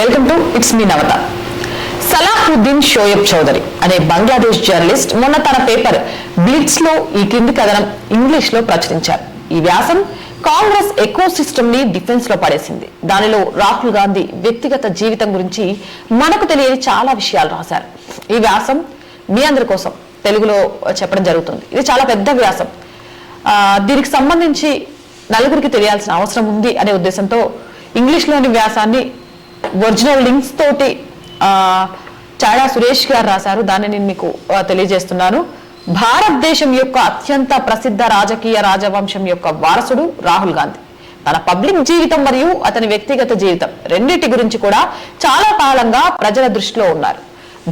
Welcome to it's me Navata Salahuddin Shoaib Chowdhury అనే Bangladesh journalist మొన్న తన పేపర్ బ్లిట్స్లో ఈ కింది కథనం ఇంగ్లీష్లో ప్రచురించారు. ఈ వ్యాసం కాంగ్రెస్ ఎకో సిస్టమ్ని డిఫెన్స్లో పడేసింది. దానిలో రాహుల్ గాంధీ వ్యక్తిగత జీవితం గురించి మనకు తెలియని చాలా విషయాలు రాశారు. ఈ వ్యాసం మీ అందరి కోసం తెలుగులో చెప్పడం జరుగుతుంది. ఇది చాలా పెద్ద వ్యాసం. దీనికి సంబంధించి నలుగురికి తెలియాల్సిన అవసరం ఉంది అనే ఉద్దేశంతో ఇంగ్లీష్లోని వ్యాసాన్ని ఒరిజినల్ లింక్స్ తోటి చాడా సురేష్ గారు రాశారు. దాన్ని నేను మీకు తెలియజేస్తున్నాను. భారతదేశం యొక్క అత్యంత ప్రసిద్ధ రాజకీయ రాజవంశం యొక్క వారసుడు రాహుల్ గాంధీ. తన పబ్లిక్ జీవితం మరియు అతని వ్యక్తిగత జీవితం రెండింటి గురించి కూడా చాలా కాలంగా ప్రజల దృష్టిలో ఉన్నారు.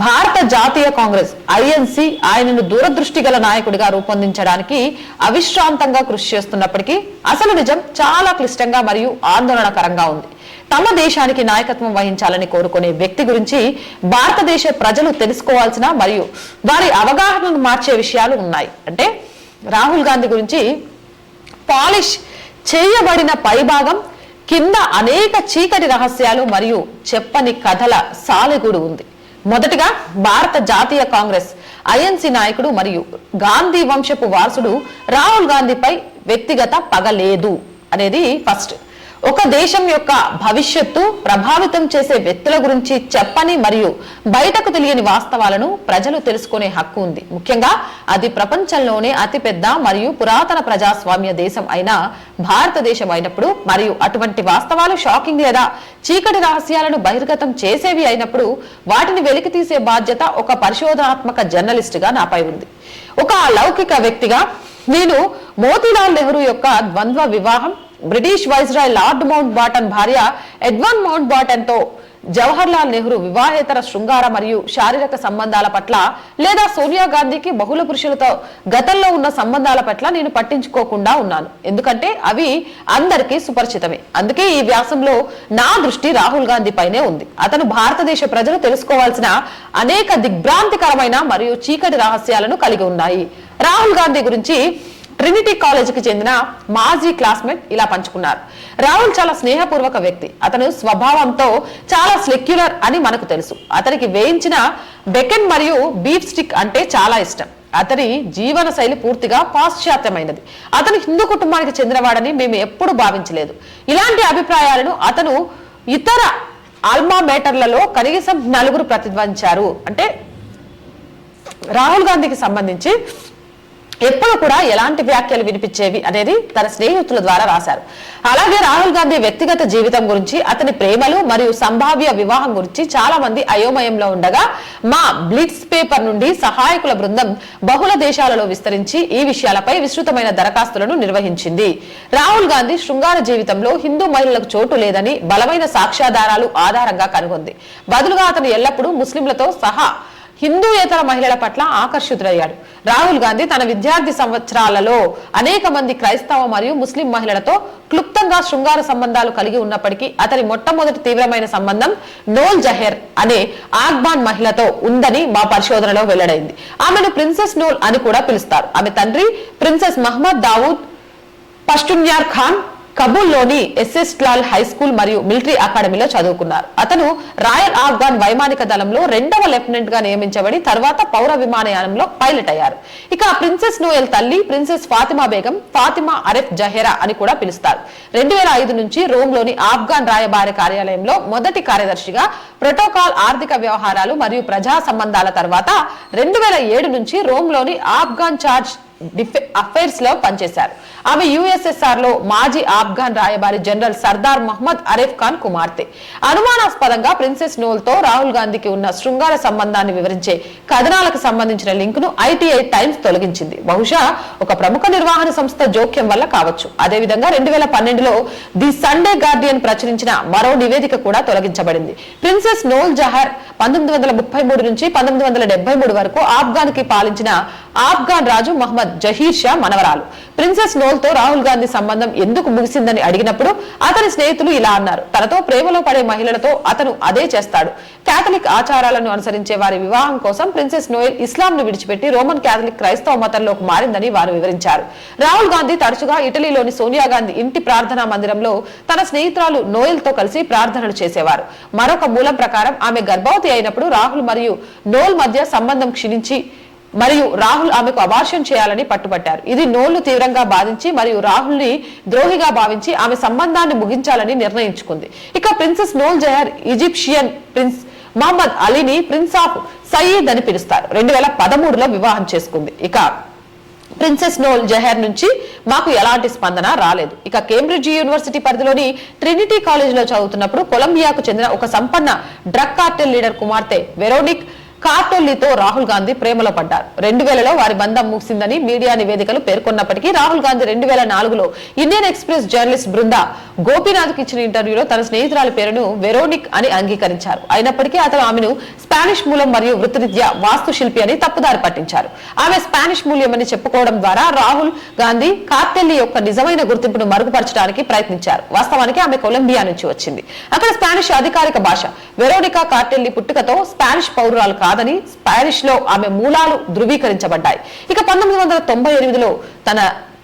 భారత జాతీయ కాంగ్రెస్ ఐఎన్సి ఆయనను దూరదృష్టి గల నాయకుడిగా రూపొందించడానికి అవిశ్రాంతంగా కృషి చేస్తున్నప్పటికీ అసలు నిజం చాలా క్లిష్టంగా మరియు ఆందోళనకరంగా ఉంది. తమ దేశానికి నాయకత్వం వహించాలని కోరుకునే వ్యక్తి గురించి భారతదేశ ప్రజలు తెలుసుకోవాల్సిన మరియు వారి అవగాహనను మార్చే విషయాలు ఉన్నాయి. అంటే రాహుల్ గాంధీ గురించి పాలిష్ చేయబడిన పైభాగం కింద అనేక చీకటి రహస్యాలు మరియు చెప్పని కథల సాలిగుడు ఉంది. మొదటిగా భారత జాతీయ కాంగ్రెస్ ఐఎన్సి నాయకుడు మరియు గాంధీ వంశపు వారసుడు రాహుల్ గాంధీపై వ్యక్తిగత పగలేదు అనేది ఫస్ట్. ఒక దేశం యొక్క భవిష్యత్తు ప్రభావితం చేసే వ్యక్తుల గురించి చెప్పని మరియు బయటకు తెలియని వాస్తవాలను ప్రజలు తెలుసుకునే హక్కు ఉంది. ముఖ్యంగా అది ప్రపంచంలోనే అతిపెద్ద మరియు పురాతన ప్రజాస్వామ్య దేశం అయిన భారతదేశం అయినప్పుడు మరియు అటువంటి వాస్తవాలు షాకింగ్ లేదా చీకటి రహస్యాలను బహిర్గతం చేసేవి అయినప్పుడు వాటిని వెలికి తీసే బాధ్యత ఒక పరిశోధనాత్మక జర్నలిస్టుగా నాపై ఉంది. ఒక లౌకిక వ్యక్తిగా నేను మోతీలాల్ నెహ్రూ యొక్క ద్వంద్వ వివాహం British viceroy Lord Mountbatten భార్య ఎడ్వన్ మౌంట్ బాటన్తో జవహర్ లాల్ నెహ్రూ వివాహేతర శృంగార మరియు శారీరక సంబంధాల పట్ల లేదా సోనియా గాంధీకి బహుళ పురుషులతో గతంలో ఉన్న సంబంధాల పట్ల నేను పట్టించుకోకుండా ఉన్నాను. ఎందుకంటే అవి అందరికీ సుపరిచితమే. అందుకే ఈ వ్యాసంలో నా దృష్టి రాహుల్ గాంధీ పైనే ఉంది. అతను భారతదేశ ప్రజలు తెలుసుకోవాల్సిన అనేక దిగ్భ్రాంతికరమైన మరియు చీకటి రహస్యాలను కలిగి ఉన్నాయి. రాహుల్ గాంధీ గురించి ట్రినిటీ కాలేజీకి చెందిన మాజీ క్లాస్మేట్ ఇలా పంచుకున్నారు. రాహుల్ చాలా స్నేహపూర్వక వ్యక్తి. అతను స్వభావంతో చాలా సెక్యులర్ అని మనకు తెలుసు. అతనికి వేయించిన బెకెన్ మరియు బీఫ్ స్టిక్ అంటే చాలా ఇష్టం. అతని జీవన శైలి పూర్తిగా పాశ్చాత్యమైనది. అతను హిందూ కుటుంబానికి చెందినవాడని మేము ఎప్పుడు భావించలేదు. ఇలాంటి అభిప్రాయాలను అతను ఇతర ఆల్మా మేటర్లలో కనీసం నలుగురు ప్రతిధ్వంచారు. అంటే రాహుల్ గాంధీకి సంబంధించి ఎప్పుడు కూడా ఎలాంటి వ్యాఖ్యలు వినిపించేవి అనేది తన స్నేహితుల ద్వారా రాశారు. అలాగే రాహుల్ గాంధీ వ్యక్తిగత జీవితం గురించి అతని ప్రేమలు మరియు సంభావ్య వివాహం గురించి చాలా మంది అయోమయంలో ఉండగా మా బ్లిట్స్ పేపర్ నుండి సహాయకుల బృందం బహుళ దేశాలలో విస్తరించి ఈ విషయాలపై విస్తృతమైన దరఖాస్తులను నిర్వహించింది. రాహుల్ గాంధీ శృంగార జీవితంలో హిందూ మహిళలకు చోటు లేదని బలమైన సాక్ష్యాధారాలు ఆధారంగా కనుగొంది. బదులుగా అతను ఎల్లప్పుడూ ముస్లింలతో సహా హిందూయేతర మహిళల పట్ల ఆకర్షితుడయ్యాడు. రాహుల్ గాంధీ తన విద్యార్థి సంవత్సరాలలో అనేక మంది క్రైస్తవ మరియు ముస్లిం మహిళలతో క్లుప్తంగా శృంగార సంబంధాలు కలిగి ఉన్నప్పటికీ అతని మొట్టమొదటి తీవ్రమైన సంబంధం నోల్ జహెర్ అనే ఆగ్బాన్ మహిళతో ఉందని మా పరిశోధనలో వెల్లడైంది. ఆమెను ప్రిన్సెస్ నోల్ అని కూడా పిలుస్తారు. ఆమె తండ్రి ప్రిన్సెస్ మహమ్మద్ దావూద్ పష్టున్యార్ ఖాన్ కబూల్లోని ఎస్ఎస్ లాల్ హై స్కూల్ మరియు మిలిటరీ అకాడమీలో చదువుకున్నారు. అతను రాయల్ ఆఫ్ఘాన్ వైమానిక దళంలో రెండవ లెఫ్టినెంట్గా నియమించబడి తర్వాత పౌర విమానయానంలో పైలట్ అయ్యారు. ఇక ప్రిన్సెస్ నోయల్ తల్లి ప్రిన్సెస్ ఫాతిమా బేగం ఫాతిమా అరెఫ్ జహెరా అని కూడా పిలుస్తారు. రెండు వేల ఐదు నుంచి రోమ్లోని ఆఫ్ఘాన్ రాయబారి కార్యాలయంలో మొదటి కార్యదర్శిగా ప్రోటోకాల్ ఆర్థిక వ్యవహారాలు మరియు ప్రజా సంబంధాల తర్వాత రెండు వేల ఏడు నుంచి రోమ్లోని ఆఫ్ఘాన్ చార్జ్ అఫైర్స్లో పనిచేశారు. ఆమె యుఎస్ఎస్ఆర్లో మాజీ ఆఫ్ఘాన్ రాయబారి జనరల్ సర్దార్ మహమ్మద్ అరేఫ్ ఖాన్ కుమార్తె. అనుమానాస్పదంగా ప్రిన్సెస్ నోల్తో రాహుల్ గాంధీకి ఉన్న శృంగార సంబంధాన్ని వివరించే కథనాలకు సంబంధించిన లింక్ను ఐటీఐ టైమ్స్ తొలగించింది. బహుశా ఒక ప్రముఖ నిర్వహణ సంస్థ జోక్యం వల్ల కావచ్చు. అదేవిధంగా రెండు వేల పన్నెండులో ది సండే గార్డియన్ ప్రచురించిన మరో నివేదిక కూడా తొలగించబడింది. ప్రిన్సెస్ నోల్ జహర్ పంతొమ్మిది వందల ముప్పై మూడు నుంచి పంతొమ్మిది వందల డెబ్బై మూడు వరకు ఆఫ్ఘాన్కి పాలించిన ఆఫ్ఘాన్ రాజు మహమ్మద్ జహీర్ షా మనవరాలు. ప్రిన్సెస్ నోల్తో రాహుల్ గాంధీ సంబంధం ఎందుకు ముగిసిందని అడిగినప్పుడు అతని స్నేహితులు ఇలా అన్నారు. తనతో ప్రేమలో పడే మహిళలతో అతను అదే చేస్తాడు. కేథలిక్ ఆచారాలను అనుసరించే వారి వివాహం కోసం ప్రిన్సెస్ నోయల్ ఇస్లాం ను విడిచిపెట్టి రోమన్ కేథలిక్ క్రైస్తవ మతంలోకి మారిందని వారు వివరించారు. రాహుల్ గాంధీ తరచుగా ఇటలీలోని సోనియా గాంధీ ఇంటి ప్రార్థనా మందిరంలో తన స్నేహితురాలు నోయల్తో కలిసి ప్రార్థనలు చేసేవారు. మరొక మూలం ప్రకారం ఆమె గర్భవతి అయినప్పుడు రాహుల్ మరియు నోల్ మధ్య సంబంధం క్షీణించి మరియు రాహుల్ ఆమెకు అబార్షన్ చేయాలని పట్టుబట్టారు. ఇది నోళ్ళు తీవ్రంగా బాధించి మరియు రాహుల్ని ద్రోహిగా భావించి ఆమె సంబంధాన్ని ముగించాలని నిర్ణయించుకుంది. ఇక ప్రిన్సెస్ నోల్ జహర్ ఈజిప్షియన్ ప్రిన్స్ మహమ్మద్ అలీని ప్రిన్స్ ఆఫ్ సయీద్ అని పిలుస్తారు. రెండు వేల పదమూడులో వివాహం చేసుకుంది. ఇక ప్రిన్సెస్ నోల్ జహర్ నుంచి మాకు ఎలాంటి స్పందన రాలేదు. ఇక కేంబ్రిడ్జ్ యూనివర్సిటీ పరిధిలోని ట్రినిటీ కాలేజీలో చదువుతున్నప్పుడు కొలంబియాకు చెందిన ఒక సంపన్న డ్రగ్ కార్టెల్ లీడర్ కుమార్తె వెరోనిక్ కార్టెల్లీతో రాహుల్ గాంధీ ప్రేమలో పడ్డారు. రెండు వేలలో వారి బంధం ముగిసిందని మీడియా నివేదికలు పేర్కొన్నప్పటికీ రాహుల్ గాంధీ రెండు వేల నాలుగులో ఇండియన్ ఎక్స్ప్రెస్ జర్నలిస్ట్ బృంద గోపీనాథ్కి ఇచ్చిన ఇంటర్వ్యూలో తన స్నేహితురాలి పేరును వెరోనిక్ అని అంగీకరించారు. అయినప్పటికీ అతను ఆమెను స్పానిష్ మూలం మరియు వృత్తిరీత్యా వాస్తుశిల్పి అని తప్పుదారి పట్టించారు. ఆమె స్పానిష్ మూల్యమని చెప్పుకోవడం ద్వారా రాహుల్ గాంధీ కార్టెల్లి యొక్క నిజమైన గుర్తింపును మరుగుపరచడానికి ప్రయత్నించారు. వాస్తవానికి ఆమె కొలంబియా నుంచి వచ్చింది. అక్కడ స్పానిష్ అధికారిక భాష వెరోనికా కార్టెల్లి పుట్టుకతో స్పానిష్ పౌరురాలు కాదని స్పానిష్లో ఆమె మూలాలు ధృవీకరించబడ్డాయి. ఇక పంతొమ్మిది వందల తొంభై ఎనిమిదిలో తన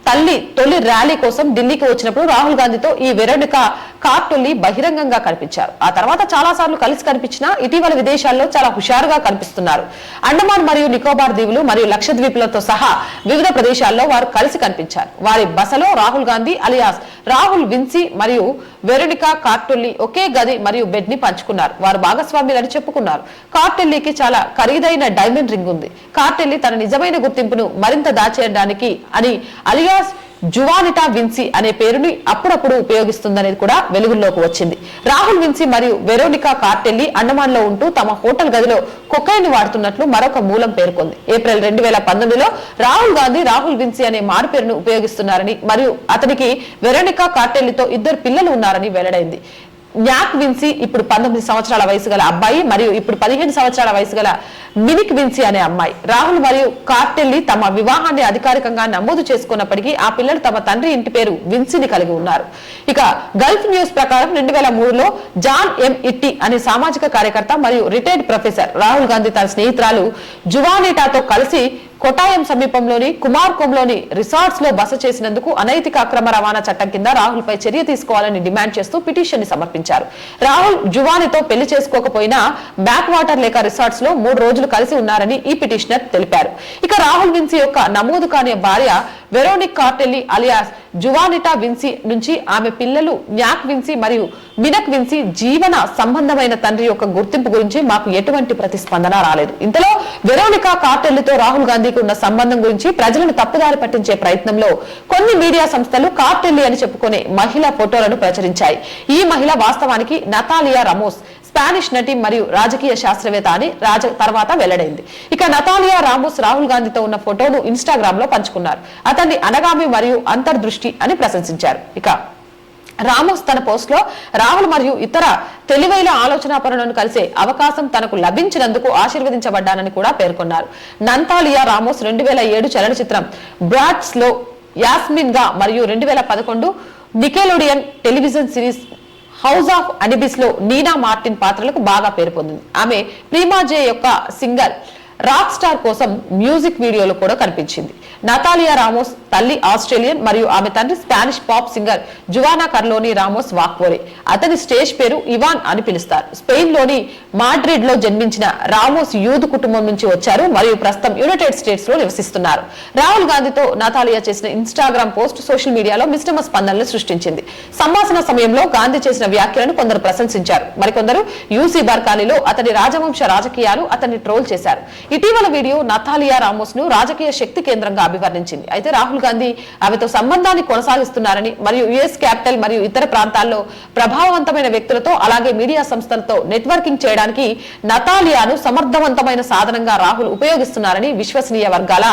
తల్లి తొలి ర్యాలీ కోసం ఢిల్లీకి వచ్చినప్పుడు రాహుల్ గాంధీతో ఈ వెరోనిక కార్టొల్లి బహిరంగంగా కనిపించారు. ఆ తర్వాత చాలా సార్లు కలిసి కనిపించినా ఇటీవల విదేశాల్లో చాలా హుషారుగా కనిపిస్తున్నారు. అండమాన్ మరియు నికోబార్ దీవులు మరియు లక్షద్వీపులతో సహా వివిధ ప్రదేశాల్లో వారు కలిసి కనిపించారు. వారి బసలో రాహుల్ గాంధీ అలియాస్ రాహుల్ విన్సీ మరియు వెరునికా కార్టొల్లి ఒకే గది మరియు బెడ్ని పంచుకున్నారు. వారు భాగస్వామ్యులని చెప్పుకున్నారు. కార్టెల్లీకి చాలా ఖరీదైన డైమండ్ రింగ్ ఉంది. కార్టెల్లి తన నిజమైన గుర్తింపును మరింత దాచేయడానికి అని అలియాస్ జువానిటా విన్సీ అనే పేరుని అప్పుడప్పుడు ఉపయోగిస్తుందనేది కూడా వెలుగుల్లోకి వచ్చింది. రాహుల్ విన్సీ మరియు వెరోనికా కార్టెల్లి అండమాన్లో ఉంటూ తమ హోటల్ గదిలో కొకైన్ వాడుతున్నట్లు మరొక మూలం పేర్కొంది. ఏప్రిల్ రెండు వేల పంతొమ్మిదిలో రాహుల్ గాంధీ రాహుల్ విన్సీ అనే మారుపేరును ఉపయోగిస్తున్నారని మరియు అతనికి వెరోనికా కార్టెల్లితో ఇద్దరు పిల్లలు ఉన్నారని వెల్లడైంది. న్యాక్ విన్సీ ఇప్పుడు పంతొమ్మిది సంవత్సరాల వయసు గల అబ్బాయి మరియు ఇప్పుడు పదిహేను సంవత్సరాల వయసు గల మినిక్ విన్సీ అనే అమ్మాయి. రాహుల్ మరియు కార్టెల్లి తమ వివాహాన్ని అధికారికంగా నమోదు చేసుకున్నప్పటికీ ఆ పిల్లలు తమ తండ్రి ఇంటి పేరు విన్సీని కలిగి ఉన్నారు. ఇక గల్ఫ్ న్యూస్ ప్రకారం రెండు వేల మూడులో జాన్ ఎం ఇట్టి అనే సామాజిక కార్యకర్త మరియు రిటైర్డ్ ప్రొఫెసర్ రాహుల్ గాంధీ తన స్నేహితురాలు జువానిటాతో కలిసి కొటాయం సమీపంలోని కుమార్కొంలోని రిసార్ట్స్లో బస చేసినందుకు అనైతిక అక్రమ రవాణా చట్టం కింద రాహుల్ పై చర్య తీసుకోవాలని డిమాండ్ చేస్తూ పిటిషన్ని సమర్పించారు. రాహుల్ జువానితో పెళ్ళి చేసుకోకపోయినా బ్యాక్ వాటర్ లేక రిసార్ట్స్లో మూడు రోజులు కలిసి ఉన్నారని ఈ పిటిషనర్ తెలిపారు. ఇక రాహుల్ విన్సీ యొక్క నమోదు కాని భార్య వెరోనిక్ కార్టెల్లి అలియాస్ జువానిటా విన్సీ నుంచి ఆమె పిల్లలు న్యాక్ విన్సీ మరియు మినక్ విన్సీ జీవన సంబంధమైన తండ్రి యొక్క గుర్తింపు గురించి మాకు ఎటువంటి ప్రతిస్పందన రాలేదు. ఇంతలో వెరోనికా కార్టెల్లితో రాహుల్ గాంధీకి ఉన్న సంబంధం గురించి ప్రజలను తప్పుదారి పట్టించే ప్రయత్నంలో కొన్ని మీడియా సంస్థలు కార్టెల్లి అని చెప్పుకునే మహిళ ఫోటోలను ప్రచురించాయి. ఈ మహిళ వాస్తవానికి నతాలియా రమోస్ స్పానిష్ నటి మరియు రాజకీయ శాస్త్రవేత్త అని రాజ తర్వాత వెల్లడైంది. ఇక నతాలియా రామోస్ రాహుల్ గాంధీతో ఉన్న ఫోటోను ఇన్స్టాగ్రామ్లో పంచుకున్నారు. అతన్ని అనగామి మరియు అంతర్దృష్టి అని ప్రశంసించారు. ఇక రామోస్ తన పోస్ట్లో రాహుల్ మరియు ఇతర తెలివైన ఆలోచన పనులను కలిసే అవకాశం తనకు లభించినందుకు ఆశీర్వదించబడ్డానని కూడా పేర్కొన్నారు. నంతాలియా రామోస్ రెండు వేల ఏడు చలనచిత్రం బ్రాడ్స్లో యాస్మిన్గా మరియు రెండు వేల పదకొండు Nickelodeon television series house of అనిబిస్లో Nina Martin పాత్రలకు బాగా పేరు పొందింది. ఆమె ప్రీమాజే యొక్క సింగర్. రాక్ స్టార్ కోసం మ్యూజిక్ వీడియోలో కూడా కనిపించింది. నతాలియా రామోస్ తల్లి ఆస్ట్రేలియన్ మరియు ఆమె తండ్రి Spanish pop singer Juana Carloni Ramos Vaquero అతని స్టేజ్ పేరు ఇవాన్ అని పిలుస్తారు. స్పెయిన్లోని మాడ్రిడ్లో జన్మించిన రామోస్ యూద్ కుటుంబం నుంచి వచ్చారు మరియు ప్రస్తుతం యునైటెడ్ స్టేట్స్లో నివసిస్తున్నారు. రాహుల్ గాంధీతో నతాలియా చేసిన ఇన్స్టాగ్రామ్ పోస్ట్ సోషల్ మీడియాలో మిశ్రమ స్పందనలు సృష్టించింది. సంభాషణ సమయంలో గాంధీ చేసిన వ్యాఖ్యలను కొందరు ప్రశంసించారు. మరికొందరు యూసీ బర్కాలిలో అతని రాజవంశ రాజకీయాలు అతన్ని ట్రోల్ చేశారు. ఇటీవల వీడియో నతాలియా రామోస్ను రాజకీయ శక్తి కేంద్రంగా అభివర్ణించింది. అయితే రాహుల్ గాంధీ ఆమెతో సంబంధాన్ని కొనసాగిస్తున్నారని మరియు యుఎస్ క్యాపిటల్ మరియు ఇతర ప్రాంతాల్లో ప్రభావవంతమైన వ్యక్తులతో అలాగే మీడియా సంస్థలతో నెట్వర్కింగ్ చేయడానికి నతాలియాను సమర్థవంతమైన సాధనంగా రాహుల్ ఉపయోగిస్తున్నారని విశ్వసనీయ వర్గాల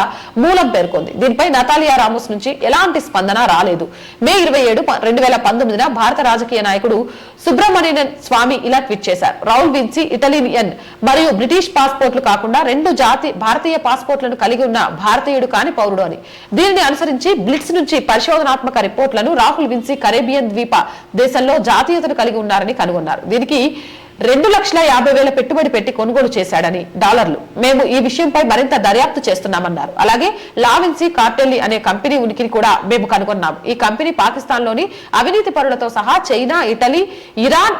మూలం పేర్కొంది. దీనిపై నతాలియా రామోస్ నుంచి ఎలాంటి స్పందన రాలేదు. మే ఇరవై ఏడు రెండు వేల పంతొమ్మిదిన భారత రాజకీయ నాయకుడు సుబ్రహ్మణ్యన్ స్వామి ఇలా ట్వీట్ చేశారు. రాహుల్ విన్సీ ఇటలియన్ మరియు బ్రిటిష్ పాస్పోర్ట్లు కాకుండా రెండు రెండు జాతి భారతీయ పాస్పోర్ట్లను కలిగి ఉన్న భారతీయుడు కాని పౌరుడు అని. దీనిని అనుసరించి బ్లిట్స్ నుంచి పరిశోధనాత్మక రిపోర్ట్లను రాహుల్ విన్సీ కరేబియన్ ద్వీప దేశంలో జాతీయతను కలిగి ఉన్నారని కనుగొన్నారు. దీనికి రెండు లక్షల యాభై వేల పెట్టుబడి పెట్టి కొనుగోలు చేశాడని డాలర్లు. మేము ఈ విషయంపై మరింత దర్యాప్తు చేస్తున్నామన్నారు. అలాగే లావిన్సీ కార్టెల్లి అనే కంపెనీ ఉనికిని కూడా మేము కనుగొన్నాం ఈ కంపెనీ పాకిస్తాన్లోని అవినీతి పరులతో సహా చైనా ఇటలీ ఇరాన్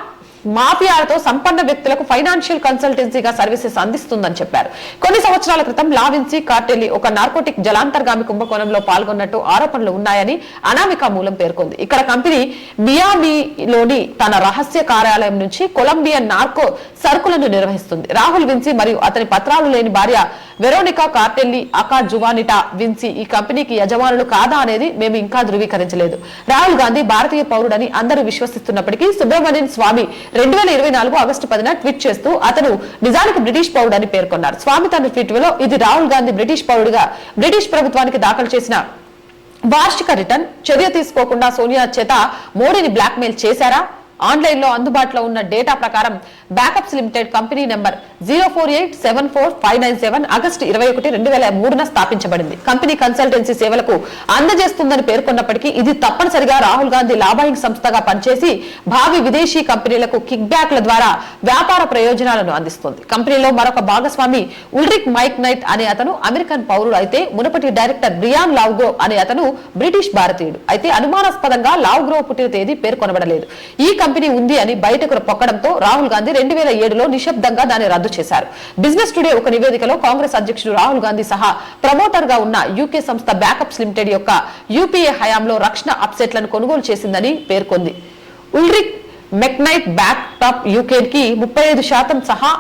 మాఫియాలతో సంపన్న వ్యక్తులకు ఫైనాన్షియల్ కన్సల్టెన్సీగా సర్వీసెస్ అందిస్తుందని చెప్పారు. కొన్ని సంవత్సరాల క్రితం లావిన్సీ కార్టెలి ఒక నార్కోటిక్ జలాంతర్గామి కుంభకోణంలో పాల్గొన్నట్టు ఆరోపణలు ఉన్నాయని అనామిక మూలం పేర్కొంది. ఇక్కడ కంపెనీ మియామిలోని తన రహస్య కార్యాలయం నుంచి కొలంబియన్ నార్కో సరుకులను నిర్వహిస్తుంది. రాహుల్ విన్సీ మరియు అతని పత్రాలు లేని భార్య వెరోనికా కార్టెల్లి అకా జువానిటా విన్సీ ఈ కంపెనీకి యజమానులు కాదా అనేది మేము ఇంకా ధృవీకరించలేదు. రాహుల్ గాంధీ భారతీయ పౌరుడని అందరూ విశ్వసిస్తున్నప్పటికీ సుబ్రహ్మణ్యన్ స్వామి రెండు వేల ఇరవై నాలుగు ఆగస్టు పదిన ట్వీట్ చేస్తూ అతను నిజానికి బ్రిటిష్ పౌరుడని పేర్కొన్నారు. స్వామి తన ట్వీట్లో ఇది రాహుల్ గాంధీ బ్రిటిష్ పౌరుడిగా బ్రిటిష్ ప్రభుత్వానికి దాఖలు చేసిన వార్షిక రిటర్న్ చర్య తీసుకోకుండా సోనియా చేత మోడీని బ్లాక్మెయిల్ చేశారా? ఆన్లైన్లో అందుబాటులో ఉన్న డేటా ప్రకారం Backops limited company number zero four eight seven four five nine seven August ఇరవై ఒకటి రెండు వేల మూడున స్థాపించబడింది. కంపెనీ కన్సల్టెన్సీ సేవలకు అందజేస్తుందని పేర్కొన్నప్పటికీ ఇది తప్పనిసరిగా రాహుల్ గాంధీ లాభాయింగ్ సంస్థగా పనిచేసి భావి విదేశీ కంపెనీలకు కిక్ బ్యాక్ల ద్వారా వ్యాపార ప్రయోజనాలను అందిస్తుంది. కంపెనీలో మరొక భాగస్వామి ఉల్రిక్ మైక్ నైట్ అనే అతను అమెరికన్ పౌరుడు అయితే మునుపటి డైరెక్టర్ బ్రియాన్ లావ్గో అనే అతను బ్రిటిష్ భారతీయుడు. అయితే అనుమానాస్పదంగా లావ్గ్రో పుట్టిన తేదీ పేర్కొనబడలేదు. ఈ కంపెనీ ఉంది అని బయటకు పొక్కడంతో రాహుల్ గాంధీ రెండు వేల ఏడులో నిశ్శబ్దంగా దాన్ని రద్దు చేశారు. బిజినెస్ టుడే ఒక నివేదికలో కాంగ్రెస్ అధ్యక్షుడు రాహుల్ గాంధీ సహా ప్రమోటర్గా ఉన్న యూకే సంస్థ బ్యాకప్స్ లిమిటెడ్ యొక్క యూపీఏ హయాంలో రక్షణ అప్సెట్లను కొనుగోలు చేసిందని పేర్కొంది. Ulrik McKnight Backops UK కి ముప్పై ఐదు శాతం సహా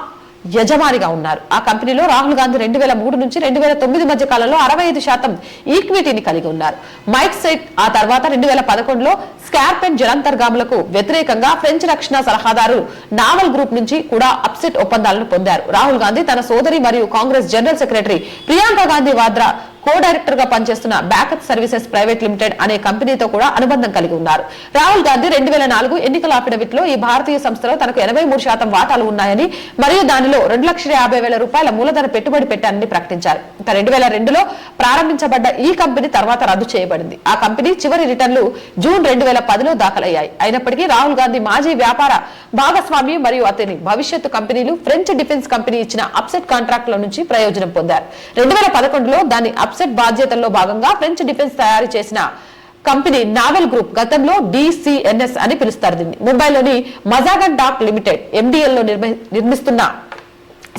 యజమానిగా ఉన్నారు. ఆ కంపెనీలో రాహుల్ గాంధీ రెండు వేల మూడు నుంచి రెండు వేల తొమ్మిది మధ్య కాలంలో అరవై ఐదు శాతం ఈక్విటీని కలిగి ఉన్నారు. మైక్ సైట్ ఆ తర్వాత రెండు వేల పదకొండులో స్కార్ప్ జలాంతర్గాములకు వ్యతిరేకంగా ఫ్రెంచ్ రక్షణ సలహాదారు నావల్ గ్రూప్ నుంచి కూడా అప్సెట్ ఒప్పందాలను పొందారు. రాహుల్ గాంధీ తన సోదరి మరియు Congress general secretary Priyanka Gandhi Vadra co డైరెక్టర్గా పనిచేస్తున్న బ్యాకప్ సర్వీసెస్ ప్రైవేట్ లిమిటెడ్ అనే కంపెనీతో కూడా అనుబంధం కలిగి ఉన్నారు. రాహుల్ గాంధీ రెండు వేల నాలుగు ఎన్నికల అఫిడవిట్లో ఈ భారతీయ సంస్థలో తనకు ఎనభై మూడు శాతం వాటాలు ఉన్నాయని మరియు దానిలో రెండు లక్షల యాభై వేల రూపాయల మూలధన పెట్టుబడి పెట్టానని ప్రకటించారు. ఇక రెండు వేల రెండులో ప్రారంభించబడ్డ ఈ కంపెనీ తర్వాత రద్దు చేయబడింది. ఆ కంపెనీ చివరి రిటర్న్లు జూన్ రెండు వేల పదిలో దాఖలయ్యాయి. అయినప్పటికీ రాహుల్ గాంధీ మాజీ వ్యాపార భాగస్వామి మరియు అతని భవిష్యత్తు కంపెనీలు ఫ్రెంచ్ డిఫెన్స్ కంపెనీ ఇచ్చిన అప్సెట్ కాంట్రాక్టుల నుంచి ప్రయోజనం పొందారు. రెండు వేల పదకొండులో దాని అప్సెట్ బాధ్యతల్లో భాగంగా ఫ్రెంచ్ డిఫెన్స్ తయారు చేసిన కంపెనీ నావెల్ గ్రూప్ గతంలో డిసిఎన్ఎస్ అని పిలుస్తారు దీన్ని. ముంబైలోని మజాగన్ డాక్ లిమిటెడ్ ఎండిఎల్లో నిర్మి- నిర్మిస్తున్న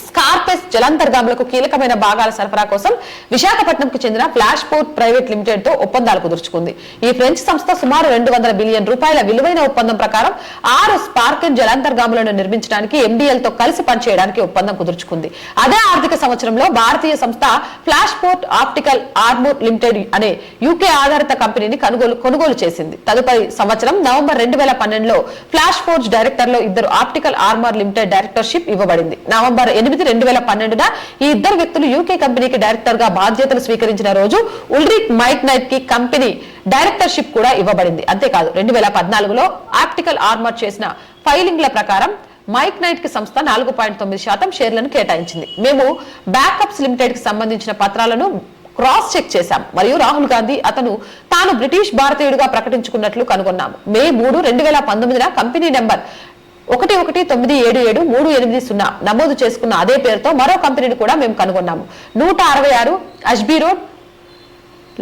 స్కార్పెస్ జలాంతర్గాములకు కీలకమైన భాగాల సరఫరా కోసం విశాఖపట్నంకు చెందిన ఫ్లాష్ పోర్ట్ ప్రైవేట్ లిమిటెడ్తో ఒప్పందాలు కుదుర్చుకుంది. ఈ ఫ్రెంచ్ సంస్థ సుమారు రెండు వందల బిలియన్ రూపాయల విలువైన ఒప్పందం ప్రకారం ఆరు స్పార్కెన్ జలాంతర్గాములను నిర్మించడానికి ఎండిఎల్తో కలిసి పనిచేయడానికి ఒప్పందం కుదుర్చుకుంది. అదే ఆర్థిక సంవత్సరంలో భారతీయ సంస్థ flash port optical armour limited అనే యూకే ఆధారిత కంపెనీని కొనుగోలు కొనుగోలు చేసింది. తదుపరి సంవత్సరం నవంబర్ రెండు వేల పన్నెండులో ఫ్లాష్ ఫోర్జ్ డైరెక్టర్లో ఇద్దరు ఆప్టికల్ ఆర్మర్ లిమిటెడ్ డైరెక్టర్షిప్ ఇవ్వబడింది. నవంబర్ ఎనిమిది రెండు వేల పన్నెండున ఈ ఇద్దరు వ్యక్తులు యూకే కంపెనీకి డైరెక్టర్గా బాధ్యతలు స్వీకరించిన రోజు ఉల్రిక్ మైక్ నైట్కి కంపెనీ డైరెక్టర్షిప్ కూడా ఇవ్వబడింది. అంతేకాదు రెండు వేల పద్నాలుగులో ఆప్టికల్ ఆర్మర్ చేసిన ఫైలింగ్ల ప్రకారం మైక్ నైట్కి సంస్థ నాలుగు పాయింట్ తొమ్మిది శాతం షేర్లను కేటాయించింది. మేము బ్యాకప్స్ లిమిటెడ్కి సంబంధించిన పత్రాలను క్రాస్ చెక్ చేశాం. మరియు రాహుల్ గాంధీ అతను తాను బ్రిటిష్ భారతీయుడిగా ప్రకటించుకున్నట్లు కనుగొన్నాము. మే మూడు రెండు వేల పంతొమ్మిదిన కంపెనీ నెంబర్ ఒకటి ఒకటి తొమ్మిది ఏడు ఏడు మూడు ఎనిమిది సున్నా నమోదు చేసుకున్న అదే పేరుతో మరో కంపెనీని కూడా మేము కనుగొన్నాము. నూట అరవై ఆరు Ashby road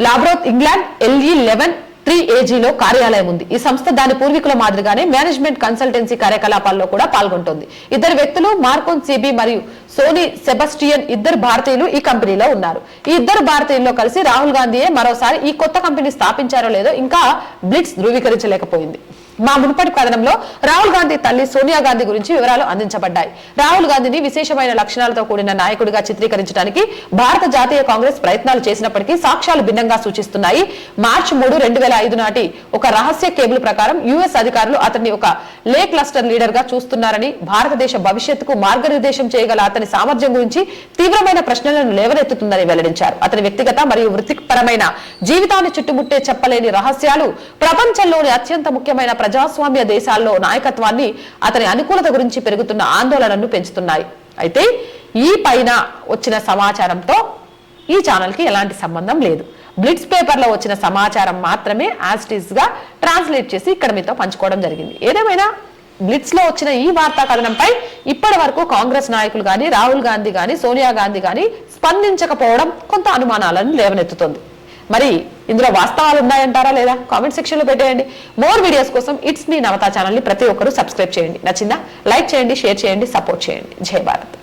Loughborough England LE eleven three ఏజీలో కార్యాలయం ఉంది. ఈ సంస్థ దాని పూర్వీకుల మాదిరిగానే మేనేజ్మెంట్ కన్సల్టెన్సీ కార్యకలాపాల్లో కూడా పాల్గొంటోంది. ఇద్దరు వ్యక్తులు మార్కోన్ సిబి మరియు సోనీ సెబస్టియన్ ఇద్దరు భారతీయులు ఈ కంపెనీలో ఉన్నారు. ఈ ఇద్దరు భారతీయుల్లో కలిసి రాహుల్ గాంధీయే మరోసారి ఈ కొత్త కంపెనీ స్థాపించారో లేదో ఇంకా బ్లిట్స్ ధృవీకరించలేకపోయింది. మా మునుపటి కథనంలో రాహుల్ గాంధీ తల్లి సోనియా గాంధీ గురించి వివరాలు అందించబడ్డాయి. రాహుల్ గాంధీని విశేషమైన లక్షణాలతో కూడిన నాయకుడిగా చిత్రీకరించడానికి భారత జాతీయ కాంగ్రెస్ ప్రయత్నాలు చేసినప్పటికీ సాక్ష్యాలు భిన్నంగా సూచిస్తున్నాయి. మార్చి మూడు రెండు వేల ఐదు నాటి ఒక రహస్య కేబుల్ ప్రకారం యుఎస్ అధికారులు అతన్ని ఒక లే క్లస్టర్ లీడర్గా చూస్తున్నారని భారతదేశ భవిష్యత్తుకు మార్గనిర్దేశం చేయగల అతని సామర్థ్యం గురించి తీవ్రమైన ప్రశ్నలను లేవనెత్తుతుందని వెల్లడించారు. అతని వ్యక్తిగత మరియు వృత్తిపరమైన జీవితాన్ని చుట్టుముట్టే చెప్పలేని రహస్యాలు ప్రపంచంలోని అత్యంత ముఖ్యమైన ప్రజాస్వామ్య దేశాల్లో నాయకత్వాన్ని అతని అనుకూలత గురించి పెరుగుతున్న ఆందోళనను పెంచుతున్నాయి. అయితే ఈ పైన వచ్చిన సమాచారంతో ఈ ఛానల్కి ఎలాంటి సంబంధం లేదు. బ్లిట్స్ పేపర్లో వచ్చిన సమాచారం మాత్రమే యాజ్టీస్గా ట్రాన్స్లేట్ చేసి ఇక్కడ మీతో పంచుకోవడం జరిగింది. ఏదేమైనా బ్లిట్స్లో వచ్చిన ఈ వార్తా కథనంపై ఇప్పటి వరకు కాంగ్రెస్ నాయకులు కానీ రాహుల్ గాంధీ కానీ సోనియా గాంధీ కానీ స్పందించకపోవడం కొంత అనుమానాలను లేవనెత్తుతోంది. మరి ఇందులో వాస్తవాలు ఉన్నాయంటారా లేదా? కామెంట్ సెక్షన్లో పెట్టేయండి. మోర్ వీడియోస్ కోసం ఇట్స్ మీ నవతా ఛానల్ని ప్రతి ఒక్కరూ సబ్స్క్రైబ్ చేయండి. నచ్చిందా? లైక్ చేయండి షేర్ చేయండి సపోర్ట్ చేయండి. జై భారత్.